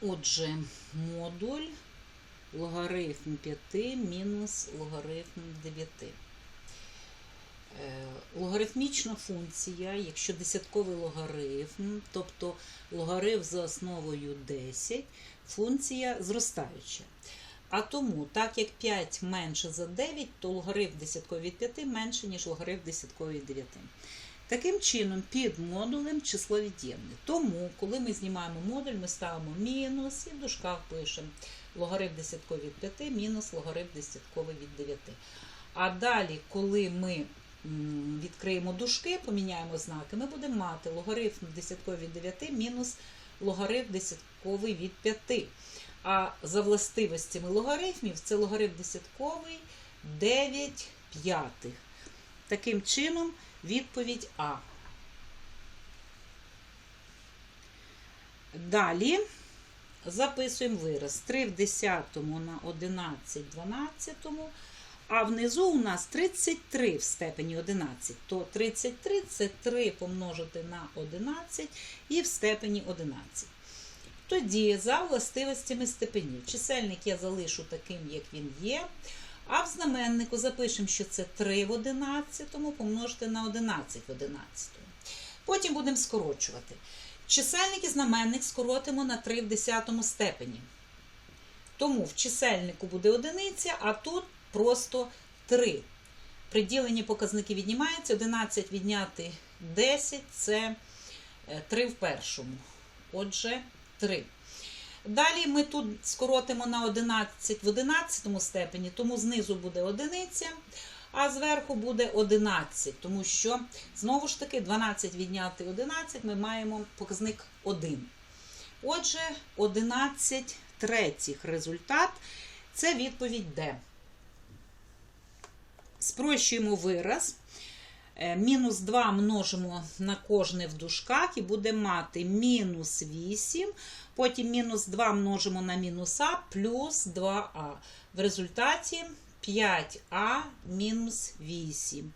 Отже, модуль логарифм 5 мінус логарифм 9. Е, Логарифмічна функція, якщо десятковий логарифм, тобто логарифм за основою 10, функція зростаюча. А тому, так як 5 менше за 9, то логарифм десятковий від 5 менше, ніж логарифм десятковий від 9. Таким чином, під модулем число від'ємне. Тому, коли ми знімаємо модуль, ми ставимо мінус і в дужках пишемо логарифм десятковий від 5 мінус логарифм десятковий від 9. А далі, коли ми відкриємо дужки, поміняємо знаки, ми будемо мати логарифм десятковий від 9 мінус логарифм десятковий від 5. А за властивостями логарифмів це логарифм десятковий 9 п'ятих. Таким чином, відповідь А. Далі записуємо вираз 3 в 10 на 11 в 12, а внизу у нас 33 в степені 11. То 33 це 3 помножити на 11 і в степені 11. Тоді, за властивостями степенів, чисельник я залишу таким, як він є. А в знаменнику запишемо, що це 3 в 11 помножити на 11 в 11. Потім будемо скорочувати. Чисельник і знаменник скоротимо на 3 в 10 степені. Тому в чисельнику буде одиниця, а тут просто 3. При діленні показники віднімаються. 11 відняти 10 це 3 в першому. Отже, 3. Далі ми тут скоротимо на 11 в 11 степені, тому знизу буде одиниця, а зверху буде 11, тому що, знову ж таки, 12 відняти 11 ми маємо показник 1. Отже, 11 третіх результат це відповідь Д. Спрощуємо вираз. Е, Мінус 2 множимо на кожне в дужках і будемо мати мінус 8. Потім мінус 2 множимо на мінус А плюс 2а. В результаті 5а мінус 8.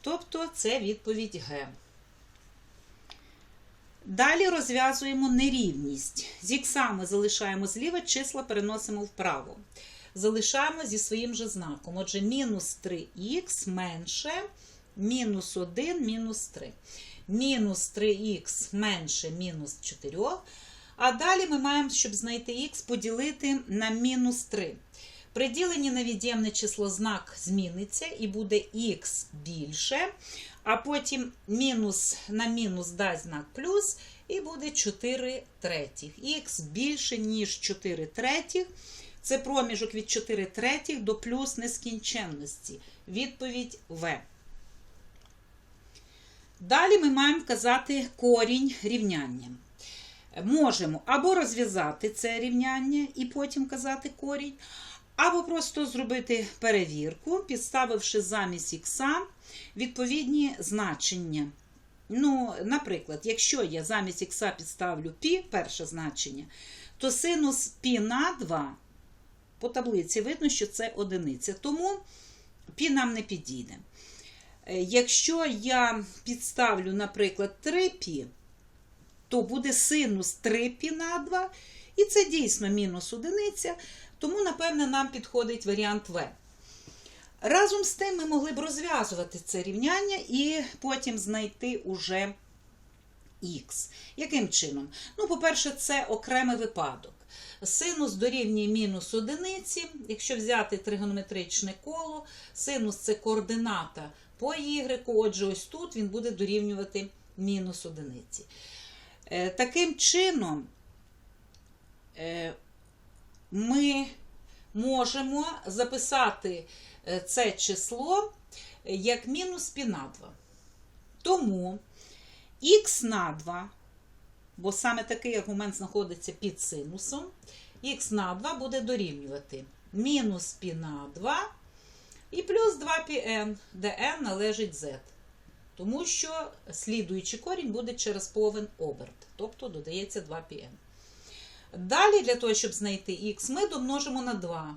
Тобто це відповідь Г. Далі розв'язуємо нерівність. З іксами залишаємо зліва, числа переносимо вправо. Залишаємо зі своїм же знаком. Отже, мінус 3х менше мінус 1, мінус 3. Мінус 3х менше мінус 4. А далі ми маємо, щоб знайти х, поділити на мінус 3. При діленні на від'ємне число знак зміниться і буде х більше, а потім мінус на мінус дасть знак плюс, і буде 4 третіх. Х більше, ніж 4 третіх. Це проміжок від 4 третіх до плюс нескінченності. Відповідь В. Далі ми маємо вказати корінь рівняння. Можемо або розв'язати це рівняння і потім казати корінь, або просто зробити перевірку, підставивши замість ікса відповідні значення. Ну, Наприклад, якщо я замість ікса підставлю пі, перше значення, то синус пі на 2 по таблиці видно, що це одиниця. Тому пі нам не підійде. Якщо я підставлю, наприклад, 3π, то буде синус 3π на 2, і це дійсно мінус одиниця, тому, напевне, нам підходить варіант В. Разом з тим ми могли б розв'язувати це рівняння і потім знайти уже х. Яким чином? Ну, по-перше, це окремий випадок. Синус дорівнює мінус одиниці. Якщо взяти тригонометричне коло, синус це координата по y, отже, ось тут він буде дорівнювати мінус одиниці. Е, таким чином, е, ми можемо записати е, це число як мінус пі на 2. Тому х на 2, бо саме такий аргумент знаходиться під синусом, х на 2 буде дорівнювати мінус пі на 2 і плюс 2πn, де n належить z. Тому що слідуючий корінь буде через повен оберт, тобто додається 2πn. Далі, для того, щоб знайти х, ми домножимо на 2.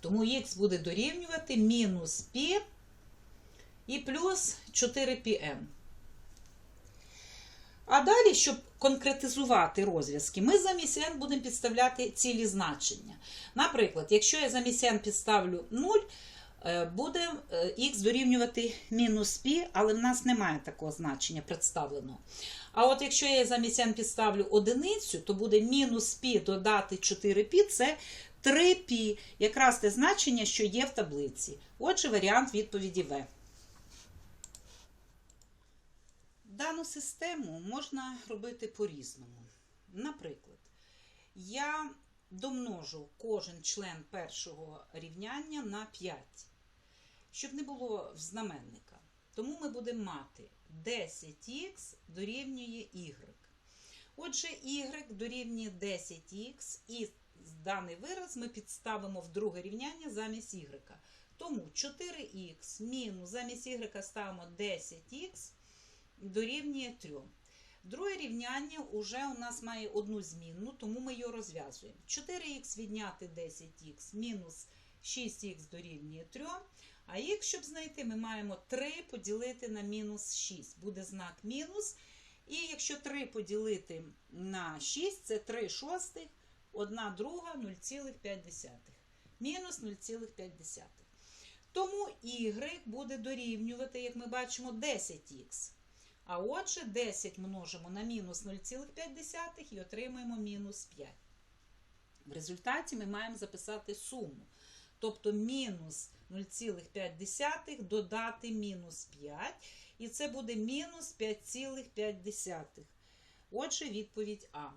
Тому х буде дорівнювати мінус π і плюс 4πn. А далі, щоб конкретизувати розв'язки, ми замість n будемо підставляти цілі значення. Наприклад, якщо я замість n підставлю 0, е, буде х дорівнювати мінус π, але в нас немає такого значення представленого. А от якщо я замість n підставлю одиницю, то буде мінус π додати 4π, це 3π, якраз те значення, що є в таблиці. Отже, варіант відповіді В. Дану систему можна робити по-різному. Наприклад, я домножу кожен член першого рівняння на 5, щоб не було знаменника. Тому ми будемо мати 10х дорівнює y. Отже, y дорівнює 10х, і даний вираз ми підставимо в друге рівняння замість y. Тому 4х мінус замість y ставимо 10х дорівнює 3. Друге рівняння вже у нас має одну змінну, тому ми його розв'язуємо. 4х відняти 10х мінус 6х дорівнює 3. А х, щоб знайти, ми маємо 3 поділити на мінус 6. Буде знак мінус. І якщо 3 поділити на 6, це 3 шостих, 1 друга 0,5. Мінус 0,5. Тому y буде дорівнювати, як ми бачимо, 10х. А отже, 10 множимо на мінус 0,5 і отримаємо мінус 5. В результаті ми маємо записати суму. Тобто мінус 0,5 додати мінус 5. І це буде мінус 5,5. Отже, відповідь А.